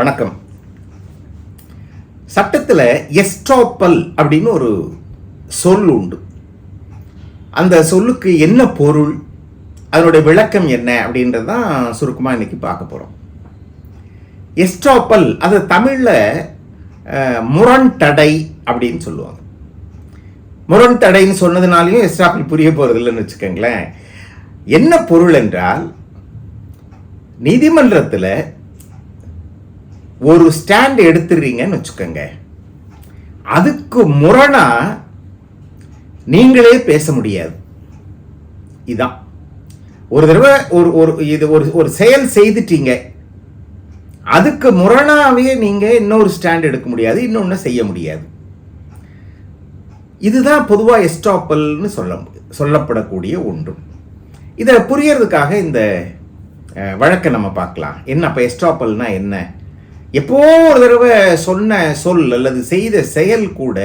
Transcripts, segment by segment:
வணக்கம். சட்டத்தில் எஸ்ட்ராப்பல் அப்படின்னு ஒரு சொல் உண்டு. அந்த சொல்லுக்கு என்ன பொருள் அதனுடைய விளக்கம் என்ன அப்படின்றது தான் சுருக்கமாக இன்னைக்கு பார்க்க போகிறோம் எஸ்ட்ராப்பல் அது தமிழில் முரண்தடை அப்படின்னு சொல்லுவாங்க. முரண்தடைன்னு சொன்னதுனாலையும் எஸ்ட்ராப்பல் புரிய போகிறதில்லைன்னு வச்சுக்கோங்களேன். என்ன பொருள் என்றால் நீதிமன்றத்தில் ஒரு ஸ்டாண்ட் எடுத்துடுறீங்கன்னு வச்சுக்கோங்க. அதுக்கு முரணா நீங்களே பேச முடியாது. இதான். ஒரு தடவை ஒரு ஒரு இது ஒரு ஒரு செயல் செய்துட்டீங்க. அதுக்கு முரணாவே நீங்க இன்னொரு ஸ்டாண்ட் எடுக்க முடியாது இன்னொன்று செய்ய முடியாது. இதுதான் பொதுவாக எஸ்டாப்பல்னு சொல்ல சொல்லப்படக்கூடிய ஒன்று. இதை புரியறதுக்காக இந்த வழக்கை நம்ம பார்க்கலாம். என்ன அப்போ எஸ்டாப்பல்னா என்ன? எப்போ ஒரு தடவை சொன்ன சொல் அல்லது செய்த செயல் கூட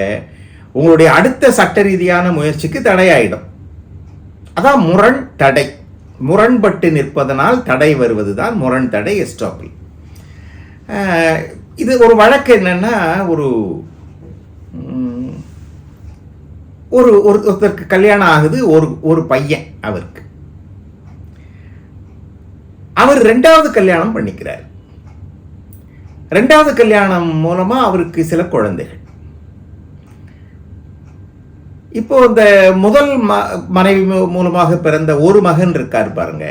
உங்களுடைய அடுத்த சட்ட ரீதியான முயற்சிக்கு தடையாயிடும். அதான் முரண் தடை. முரண்பட்டு நிற்பதனால் தடை வருவது தான் முரண் தடை எஸ்டாப்பி இது ஒரு வழக்கு என்னன்னா ஒரு ஒரு ஒரு ஒருத்தருக்கு கல்யாணம் ஆகுது ஒரு ஒரு பையன் அவருக்கு. அவர் ரெண்டாவது கல்யாணம் பண்ணிக்கிறார். ரெண்டாவது கல்யாணம் மூலமாக அவருக்கு சில குழந்தைகள். இப்போ இந்த முதல் ம மனைவி மூலமாக பிறந்த ஒரு மகன் இருக்கார் பாருங்க.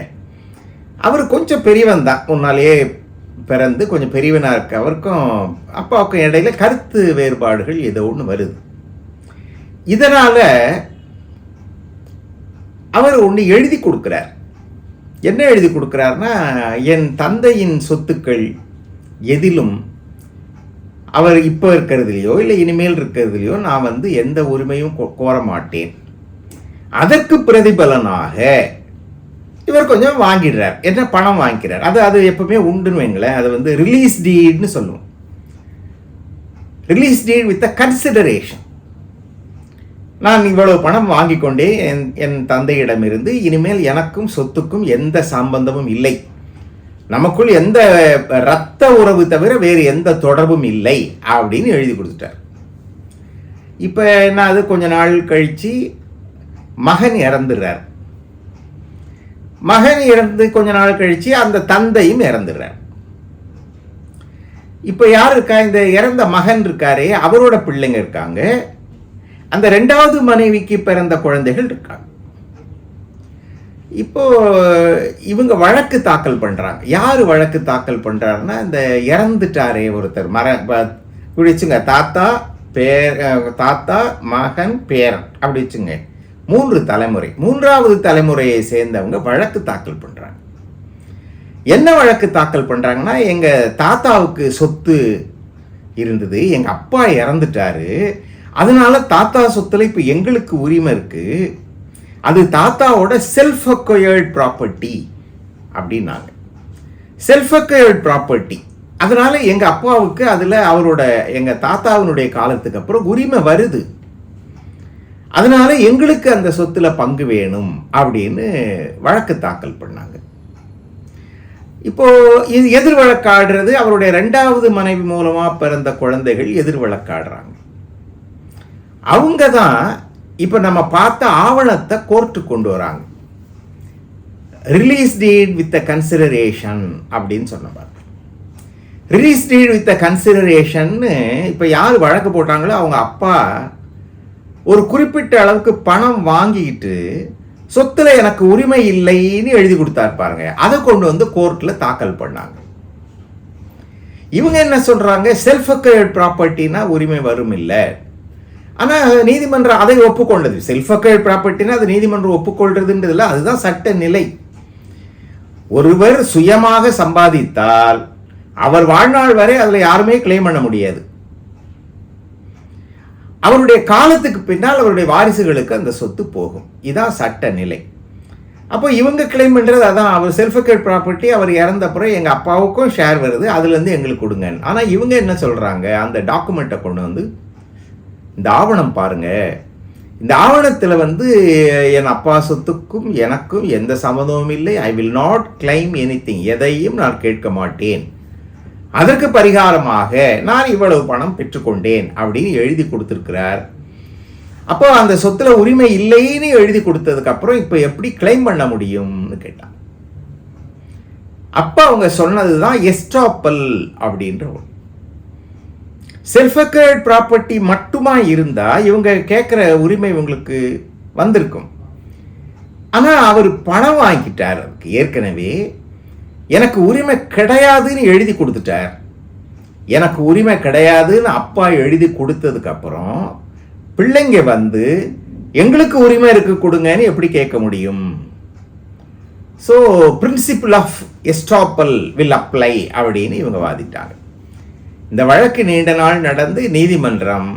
அவர் கொஞ்சம் பெரியவன் தான். முன்னாலேயே பிறந்து கொஞ்சம் பெரியவனாக இருக்க அவருக்கும் அப்பாவுக்கும் இடையில கருத்து வேறுபாடுகள் ஏதோ ஒன்று வருது. இதனால் அவர் ஒன்று எழுதி கொடுக்குறார். என்ன எழுதி கொடுக்குறாருன்னா என் தந்தையின் சொத்துக்கள் எதிலும் அவர் இப்போ இருக்கிறதுலையோ இல்லை இனிமேல் இருக்கிறதுலையோ நான் வந்து எந்த உரிமையும் கோ- கோர மாட்டேன். அதற்கு பிரதிபலனாக இவர் கொஞ்சம் வாங்கிடுறார். என்ன பணம் வாங்கிக்கிறார்? அது அது எப்பவுமே உண்டுன்னு வைங்களேன். அதை வந்து ரிலீஸ் டீட்னு சொல்லுவோம். Release deed with a consideration நான் இவ்வளவு பணம் வாங்கிக்கொண்டே என் என் தந்தையிடமிருந்து இனிமேல் எனக்கும் சொத்துக்கும் எந்த சம்பந்தமும் இல்லை. நமக்குள் எந்த இரத்த உறவு தவிர வேறு எந்த தொடர்பும் இல்லை அப்படின்னு எழுதி கொடுத்துட்டார். இப்போ என்ன அது கொஞ்ச நாள் கழிச்சு மகன் இறந்துடுறார். மகன் இறந்து கொஞ்ச நாள் கழிச்சு அந்த தந்தையும் இறந்துடுறார். இப்போ யார் இருக்கா? இந்த இறந்த மகன் இருக்காரே அவரோட பிள்ளைங்க இருக்காங்க. அந்த ரெண்டாவது மனைவிக்கு பிறந்த குழந்தைகள் இருக்காங்க. இப்போ இவங்க வழக்கு தாக்கல் பண்ணுறாங்க யார் வழக்கு தாக்கல் பண்ணுறாருன்னா இந்த இறந்துட்டாரே ஒருத்தர். மர ப- தாத்தா பேர் தாத்தா மகன் பேரன். அப்படி வச்சுங்க. மூன்று தலைமுறை. மூன்றாவது தலைமுறையை சேர்ந்தவங்க வழக்கு தாக்கல் பண்ணுறாங்க என்ன வழக்கு தாக்கல் பண்ணுறாங்கன்னா எங்கள் தாத்தாவுக்கு சொத்து இருந்தது. எங்கள் அப்பா இறந்துட்டாரு. அதனால தாத்தா சொத்துல இப்போ எங்களுக்கு உரிமை இருக்குது அது தாத்தாவோட செல்ஃப் அக்வயர்ட் ப்ராப்பர்ட்டி அப்படின்னாங்க. செல்ஃப் அக்வயர்ட் ப்ராப்பர்ட்டி அதனால எங்கள் அப்பாவுக்கு அதில் அவரோட எங்கள் தாத்தாவினுடைய காலத்துக்கு அப்புறம் உரிமை வருது. அதனால எங்களுக்கு அந்த சொத்தில் பங்கு வேணும் அப்படின்னு வழக்கு தாக்கல் பண்ணாங்க. இப்போ இது எதிர் வழக்காடுறது அவருடைய ரெண்டாவது மனைவி மூலமாக பிறந்த குழந்தைகள் எதிர் வழக்காடுறாங்க அவங்க தான் இப்போ நம்ம பார்த்த ஆவணத்தை கோர்ட்டு கொண்டு வராங்க. ரிலீஸ் டீட் வித் கன்சிடரேஷன் அப்படின்னு சொன்ன ரிலீஸ் டீட் வித் கன்சிடரேஷன்னு இப்போ யார் வழக்கு போட்டாங்களோ அவங்க அப்பா ஒரு குறிப்பிட்ட அளவுக்கு பணம் வாங்கிக்கிட்டு சொத்துல எனக்கு உரிமை இல்லைன்னு எழுதி கொடுத்தாரு பாருங்க. அதை கொண்டு வந்து கோர்ட்டில் தாக்கல் பண்ணாங்க. இவங்க என்ன சொல்கிறாங்க செல்ஃப் அக்கர்ட் ப்ராப்பர்ட்டினா உரிமை வரும் இல்லை. ஆனால் நீதிமன்றம் அதை ஒப்புக்கொண்டது. செல்ஃப் அக்கர்ட் ப்ராப்பர்ட்டினா அது நீதிமன்றம் ஒப்புக்கொள்றதுன்றதுல அதுதான் சட்ட நிலை ஒருவர் சுயமாக சம்பாதித்தால் அவர் வாழ்நாள் வரை அதில் யாருமே கிளைம் பண்ண முடியாது. அவருடைய காலத்துக்கு பின்னால் அவருடைய வாரிசுகளுக்கு அந்த சொத்து போகும். இதான் சட்ட நிலை அப்போ இவங்க கிளைம் பண்ணுறது அதான். அவர் செல்ஃப் அக்கேட் ப்ராப்பர்ட்டி அவர் இறந்த அப்புறம் எங்கள் அப்பாவுக்கும் ஷேர் வருது அதுலேருந்து எங்களுக்கு கொடுங்க ஆனால் இவங்க என்ன சொல்கிறாங்க அந்த டாக்குமெண்ட்டை கொண்டு வந்து இந்த ஆவணம் பாருங்க. இந்த ஆவணத்தில் வந்து என் அப்பா சொத்துக்கும் எனக்கும் எந்த சம்மதமும் இல்லை. I will not claim anything எதையும் நான் கேட்க மாட்டேன். அதற்கு பரிகாரமாக நான் இவ்வளவு பணம் பெற்றுக்கொண்டேன் அப்படின்னு எழுதி கொடுத்துருக்கிறார். அப்போ அந்த சொத்தில் உரிமை இல்லைன்னு எழுதி கொடுத்ததுக்கப்புறம் இப்போ எப்படி கிளைம் பண்ண முடியும்னு கேட்டான். அப்போ அவங்க சொன்னது தான் எஸ்டாப்பல் அப்படின்ற ஒன்று. செல்ஃப் அக்கர்ட் ப்ராப்பர்ட்டி மட்டுமா இருந்தா இவங்க கேட்குற உரிமை இவங்களுக்கு வந்திருக்கும். ஆனால் அவர் பணம் வாங்கிட்டார் அதுக்கு ஏற்கனவே. எனக்கு உரிமை கிடையாதுன்னு எழுதி கொடுத்துட்டார். எனக்கு உரிமை கிடையாதுன்னு அப்பா எழுதி கொடுத்ததுக்கப்புறம் பிள்ளைங்க வந்து எங்களுக்கு உரிமை இருக்கு கொடுங்கன்னு எப்படி கேட்க முடியும்? So principle of estoppel will apply அப்படின்னு இவங்க வாதிட்டாங்க. இந்த வழக்கு நீண்ட நாள் நடந்து நீதிமன்றம்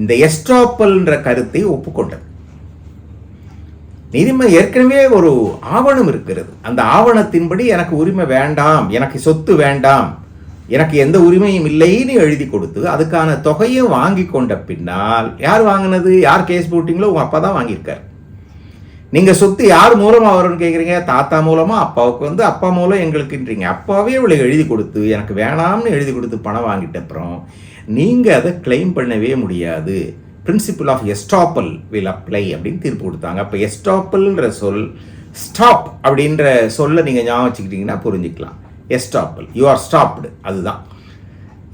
இந்த எஸ்டாப்பல்ன்ற கருத்தை ஒப்புக்கொண்டது. நீதிமன்றம் ஏற்கனவே ஒரு ஆவணம் இருக்கிறது. அந்த ஆவணத்தின்படி எனக்கு உரிமை வேண்டாம் எனக்கு சொத்து வேண்டாம் எனக்கு எந்த உரிமையும் இல்லைன்னு எழுதி கொடுத்து அதுக்கான தொகையை வாங்கி கொண்ட பின்னால் யார் வாங்கினது? யார் கேஸ் போட்டிங்களோ உங்கள் அப்பா தான் வாங்கியிருக்கார். நீங்க சொத்து யார் மூலமா வரும்னு கேக்குறீங்க? தாத்தா மூலமா அப்பாவுக்கு வந்து அப்பா மூலம் எங்களுக்குன்றீங்க. அப்பாவே இவளை எழுதி கொடுத்து எனக்கு வேணாம்னு எழுதி கொடுத்து பணம் வாங்கிட்ட அப்புறம் நீங்க அதை கிளைம் பண்ணவே முடியாது. Principle of estoppel will apply அப்படின்னு தீர்ப்பு கொடுத்தாங்க. அப்போ எஸ்டாப்பல்ன்ற சொல் ஸ்டாப் அப்படின்ற சொல்ல நீங்க ஞாபகம் வச்சுக்கிட்டீங்கன்னா புரிஞ்சுக்கலாம். எஸ்டாப்பல் யூ ஆர் ஸ்டாப்டு அதுதான்.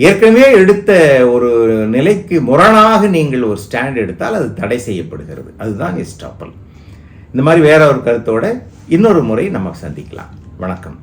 ஏற்கனவே எடுத்த ஒரு நிலைக்கு முரணாக நீங்கள் ஒரு ஸ்டாண்ட் எடுத்தால் அது தடை செய்யப்படுகிறது. அதுதான் எஸ்டாப்பல் இந்த மாதிரி வேற ஒரு கருத்தோட இன்னொரு முறை நம்ம சந்திக்கலாம். வணக்கம்.